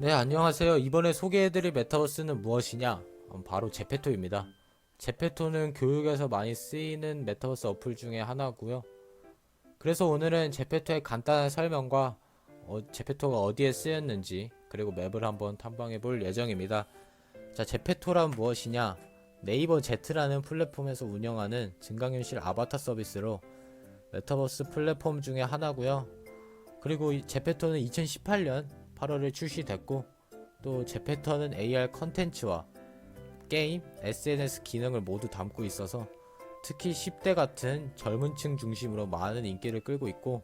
네, 안녕하세요. 이번에 소개해드릴 메타버스는 무엇이냐? 음, 바로 제페토입니다. 제페토는 교육에서 많이 쓰이는 메타버스 어플 중에 하나고요. 그래서 오늘은 제페토의 간단한 설명과 어, 제페토가 어디에 쓰였는지 그리고 맵을 한번 탐방해 볼 예정입니다. 자, 제페토란 무엇이냐? 네이버 제트라는 플랫폼에서 운영하는 증강현실 아바타 서비스로 메타버스 플랫폼 중에 하나고요. 그리고 이 제페토는 2018년 8월에 출시됐고 또 제페토는 AR 컨텐츠와 게임, SNS 기능을 모두 담고 있어서 특히 10대 같은 젊은 층 중심으로 많은 인기를 끌고 있고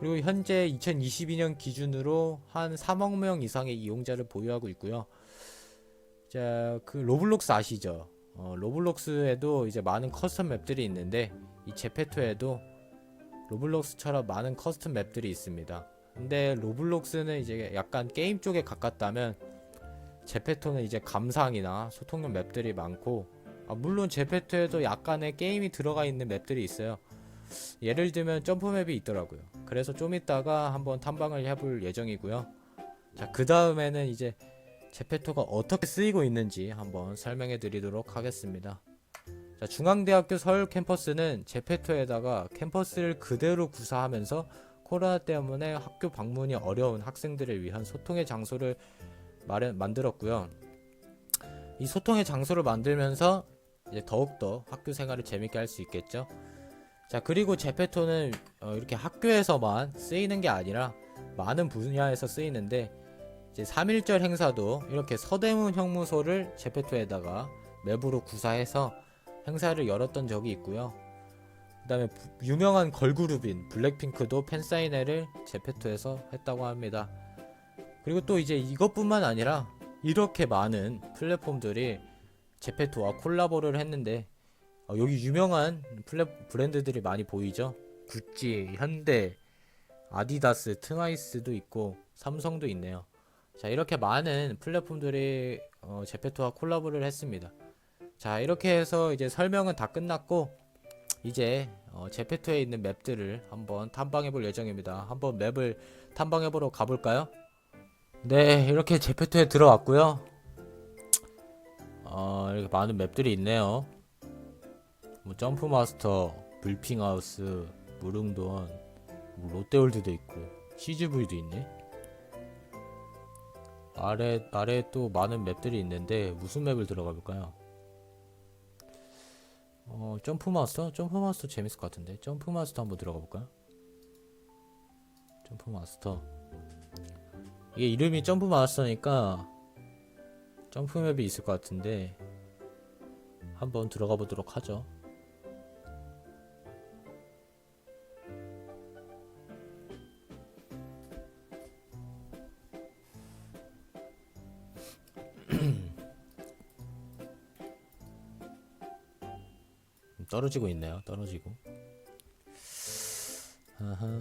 그리고 현재 2022년 기준으로 한 3억 명 이상의 이용자를 보유하고 있고요. 자, 그 로블록스 아시죠? 어, 로블록스에도 이제 많은 커스텀 맵들이 있는데 이 제페토에도 로블록스처럼 많은 커스텀 맵들이 있습니다. 근데 로블록스는 이제 약간 게임 쪽에 가깝다면 제페토는 이제 감상이나 소통용 맵들이 많고 아, 물론 제페토에도 약간의 게임이 들어가 있는 맵들이 있어요. 예를 들면 점프 맵이 있더라고요. 그래서 좀 이따가 한번 탐방을 해볼 예정이고요. 자, 그 다음에는 이제 제페토가 어떻게 쓰이고 있는지 한번 설명해 드리도록 하겠습니다. 자, 중앙대학교 서울 캠퍼스는 제페토에다가 캠퍼스를 그대로 구사하면서 코로나 때문에 학교 방문이 어려운 학생들을 위한 소통의 장소를 마련, 만들었고요. 이 소통의 장소를 만들면서 이제 더욱더 학교 생활을 재밌게 할 수 있겠죠. 자, 그리고 제페토는 어, 이렇게 학교에서만 쓰이는 게 아니라 많은 분야에서 쓰이는데 이제 3.1절 행사도 이렇게 서대문 형무소를 제페토에다가 맵으로 구사해서 행사를 열었던 적이 있고요. 그다음에 부- 유명한 걸그룹인 블랙핑크도 팬사인회를 제페토에서 했다고 합니다. 그리고 또 이제 이것뿐만 아니라 이렇게 많은 플랫폼들이 제페토와 콜라보를 했는데 어, 여기 유명한 플랫 브랜드들이 많이 보이죠? 구찌, 현대, 아디다스, 트와이스도 있고 삼성도 있네요. 자 이렇게 많은 플랫폼들이 어, 제페토와 콜라보를 했습니다. 자 이렇게 해서 이제 설명은 다 끝났고 이제 어, 제페토에 있는 맵들을 한번 탐방해 볼 예정입니다. 한번 맵을 탐방해 보러 가볼까요? 네 이렇게 제페토에 들어왔고요. 어, 이렇게 많은 맵들이 있네요. 뭐 점프 마스터, 불핑하우스, 무릉돈, 뭐 롯데월드도 있고 CGV도 있네. 아래 아래 또 많은 맵들이 있는데 무슨 맵을 들어가 볼까요? 어 점프 마스터? 점프 마스터 재밌을 것 같은데 점프 마스터 한번 들어가 볼까요? 점프 마스터 이게 이름이 점프 마스터니까 점프 맵이 있을 것 같은데 한번 들어가 보도록 하죠. 떨어지고 있네요. 떨어지고. 아하.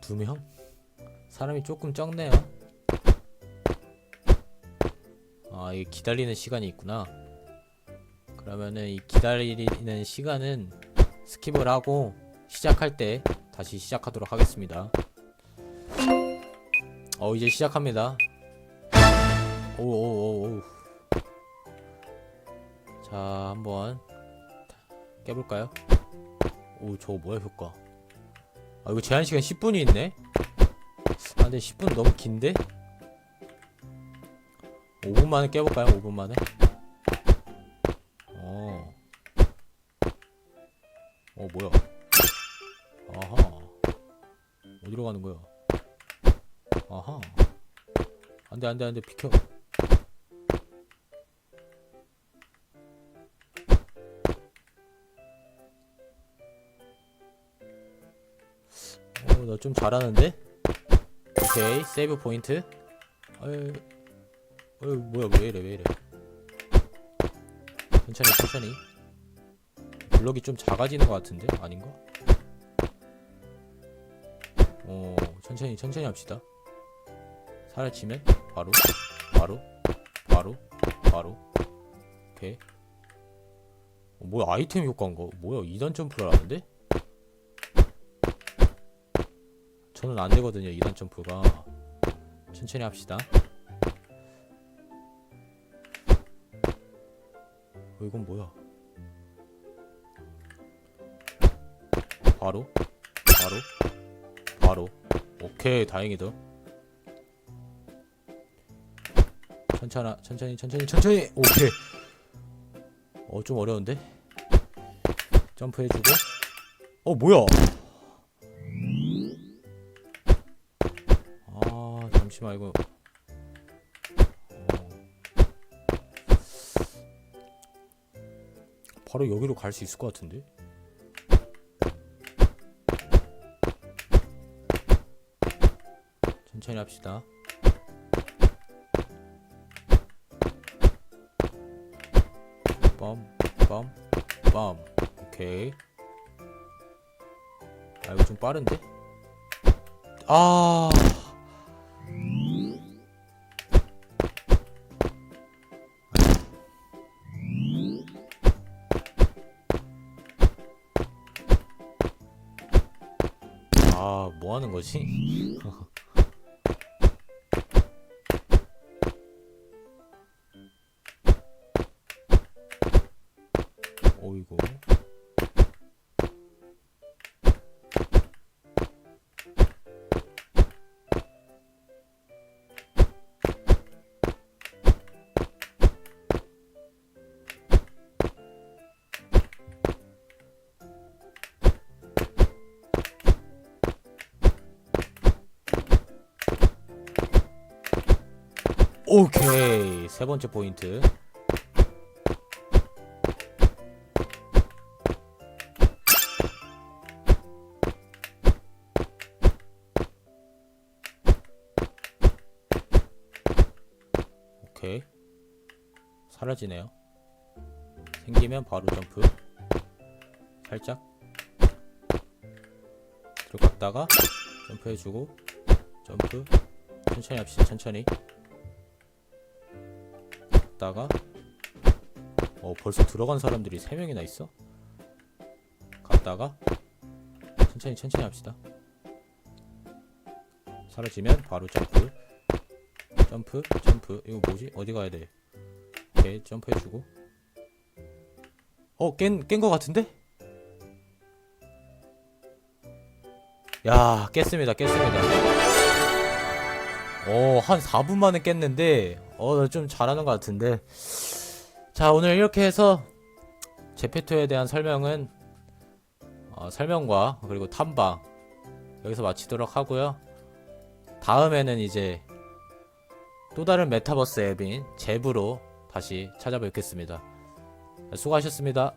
두 명? 사람이 조금 적네요. 아, 이 기다리는 시간이 있구나. 그러면은 이 기다리는 시간은 스킵을 하고 시작할 때 다시 시작하도록 하겠습니다. 어, 이제 시작합니다. 오오오오 자 한번 깨볼까요? 오 저거 뭐야 효과 아 이거 제한시간 10분이 있네? 아 근데 10분 너무 긴데? 5분 만에 깨볼까요? 5분 만에? 어. 어 뭐야 아하 어디로 가는 거야 아하 안돼 안돼 안돼 비켜 좀 잘하는데? 오케이 세이브 포인트. 어이 어이 뭐야 왜 이래 왜 이래. 천천히 천천히 블럭이 좀 작아지는 것 같은데? 아닌가? 어 천천히 천천히 합시다. 사라지면 바로 바로 바로 바로. 오케이. 어, 뭐야 아이템 효과인가 뭐야 2단 점프를 하는데 저는 안 되거든요 2단 점프가. 천천히 합시다. 어, 이건 뭐야? 바로? 바로? 바로? 오케이 다행이다 천천히 천천히 천천히 천천히! 오케이. 어 좀 어려운데? 점프해주고. 어 뭐야 아 잠시만 이거 어. 바로 여기로 갈 수 있을 것 같은데? 천천히 합시다. 빰빰빰. 오케이. 아 이거 좀 빠른데? 아 아, 뭐 하는 거지? 어이구. 오케이. 세 번째 포인트. 오케이. 사라지네요. 생기면 바로 점프. 살짝. 들어갔다가 점프해주고 점프. 천천히 합시다. 천천히. 갔다가 어 벌써 들어간 사람들이 3명이나 있어? 갔다가 천천히 천천히 합시다 사라지면 바로 점프 점프 점프 이거 뭐지? 어디 가야 돼? 오케이 점프해주고 어 깬 깬 거 같은데? 야 깼습니다 깼습니다 어 한 4분 만에 깼는데 어, 좀 잘하는 것 같은데. 자, 오늘 이렇게 해서 제페토에 대한 설명은 어, 설명과 그리고 탐방 여기서 마치도록 하고요. 다음에는 이제 또 다른 메타버스 앱인 잽으로 다시 찾아뵙겠습니다. 수고하셨습니다.